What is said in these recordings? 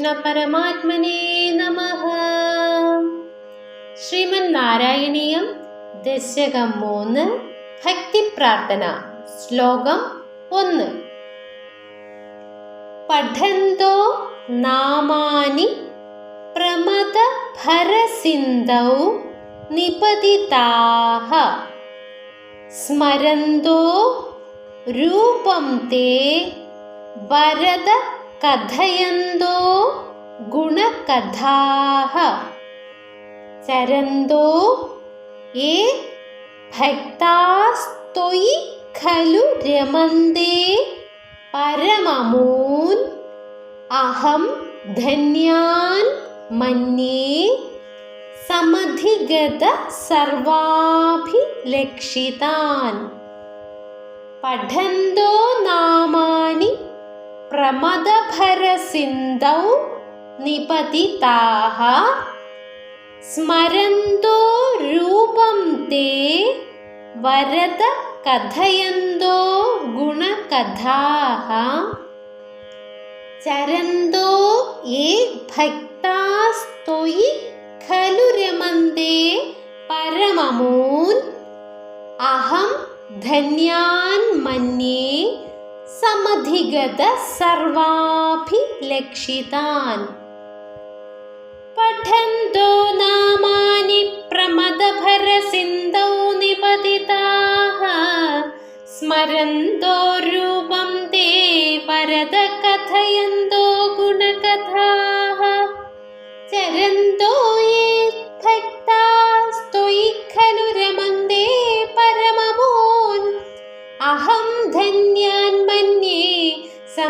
പരമാത്മനേ നമ. ശ്രീമൻ നാരായണീയം ദശകം മൂന്ന് ഭക്തിപ്രാർത്ഥന ശ്ലോകം ഒന്ന്. പഠന്തോ നാമാനി പ്രമത ഭരസിന്ധൗ നിപതിതാഹ. സ്മരന്തോ രൂപം തേ വരദ കഥയന്തോ ഗുണകഥാഹ. ചരന്തോ യേ ഭക്താസ്ത്വയി ഖലു രമന്തേ. പരമമൂൻ അഹം ധന്യാൻ മന്യേ. സമധിഗത സർവാഭിലക്ഷിതാൻ. പഠന്തോ നാമാനി പ്രമദഭരസിന്ധൗ നിപതിതാഹ സ്മരന്തോ രൂപം തേ വരദ കഥയന്തോ ഗുണകഥാഹ ചരന്തോ യേ ഭക്താസ്ത്വയി ഖലു രമന്തേ പരമമൂൻ അഹം ധന്യാൻ മന്യേ क्षितान् पठन्तो नामानि प्रमदभरसिन्धौ निपतिताः। स्मरन्तो रूपं ते परदकथयन्तो गुणकथाः। चरन्तो ये भक्तास्तोयि खलु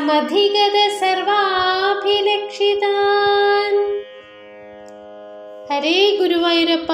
സമധിഗത സർവാഭിലക്ഷിതാൻ. ഹരേ ഗുരുവായൂരപ്പ.